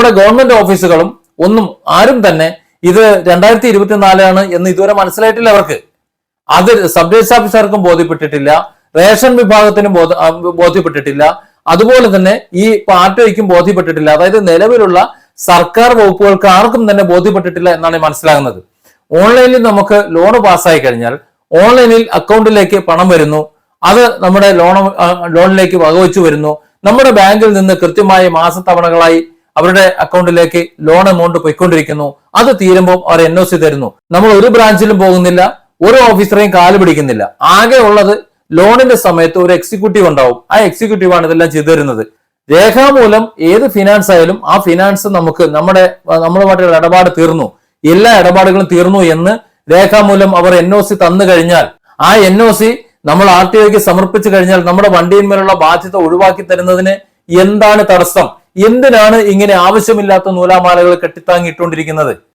നമ്മുടെ ഗവൺമെന്റ് ഓഫീസുകളും ഒന്നും ആരും തന്നെ ഇത് രണ്ടായിരത്തി ഇരുപത്തിനാലാണ് എന്ന് ഇതുവരെ മനസ്സിലായിട്ടില്ല അവർക്ക്. അത് സബ് രജിസ്റ്റർ ഓഫീസർക്കും ബോധ്യപ്പെട്ടിട്ടില്ല റേഷൻ വിഭാഗത്തിനും ബോധ ബോധ്യപ്പെട്ടിട്ടില്ല. അതുപോലെ തന്നെ ഈ പാർട്ടിക്കും ബോധ്യപ്പെട്ടിട്ടില്ല. അതായത് നിലവിലുള്ള സർക്കാർ വകുപ്പുകൾക്ക് ആർക്കും തന്നെ ബോധ്യപ്പെട്ടിട്ടില്ല എന്നാണ് മനസ്സിലാകുന്നത്. ഓൺലൈനിൽ നമുക്ക് ലോൺ പാസ്സായി കഴിഞ്ഞാൽ ഓൺലൈനിൽ അക്കൗണ്ടിലേക്ക് പണം വരുന്നു. അത് നമ്മുടെ ലോൺ ലോണിലേക്ക് വകവെച്ചു വരുന്നു. നമ്മുടെ ബാങ്കിൽ നിന്ന് കൃത്യമായ മാസത്തവണകളായി അവരുടെ അക്കൗണ്ടിലേക്ക് ലോൺ എമൗണ്ട് പോയിക്കൊണ്ടിരിക്കുന്നു. അത് തീരുമ്പോൾ അവർ എൻ ഒ സി തരുന്നു. നമ്മൾ ഒരു ബ്രാഞ്ചിലും പോകുന്നില്ല ഒരു ഓഫീസറെയും കാൽ പിടിക്കുന്നില്ല. ആകെ ഉള്ളത് ലോണിന്റെ സമയത്ത് ഒരു എക്സിക്യൂട്ടീവ് ഉണ്ടാവും. ആ എക്സിക്യൂട്ടീവ് ആണ് ഇതെല്ലാം ചെയ്തു തരുന്നത്. രേഖാമൂലം ഏത് ഫിനാൻസ് ആയാലും ആ ഫിനാൻസ് നമുക്ക് നമ്മുടെ നമ്മളുമായിട്ടുള്ള ഇടപാട് തീർന്നു. എല്ലാ ഇടപാടുകളും തീർന്നു എന്ന് രേഖാമൂലം അവർ എൻ ഒ സി തന്നു കഴിഞ്ഞാൽ ആ എൻ ഒ സി നമ്മൾ ആർ ടി ഒക്ക് സമർപ്പിച്ചു കഴിഞ്ഞാൽ നമ്മുടെ വണ്ടിയിന്മേലുള്ള ബാധ്യത ഒഴിവാക്കി തരുന്നതിന് എന്താണ് തടസ്സം? എന്തിനാണ് ഇങ്ങനെ ആവശ്യമില്ലാത്ത നൂലാമാലകൾ കെട്ടിത്താങ്ങിയിട്ടുകൊണ്ടിരിക്കുന്നത്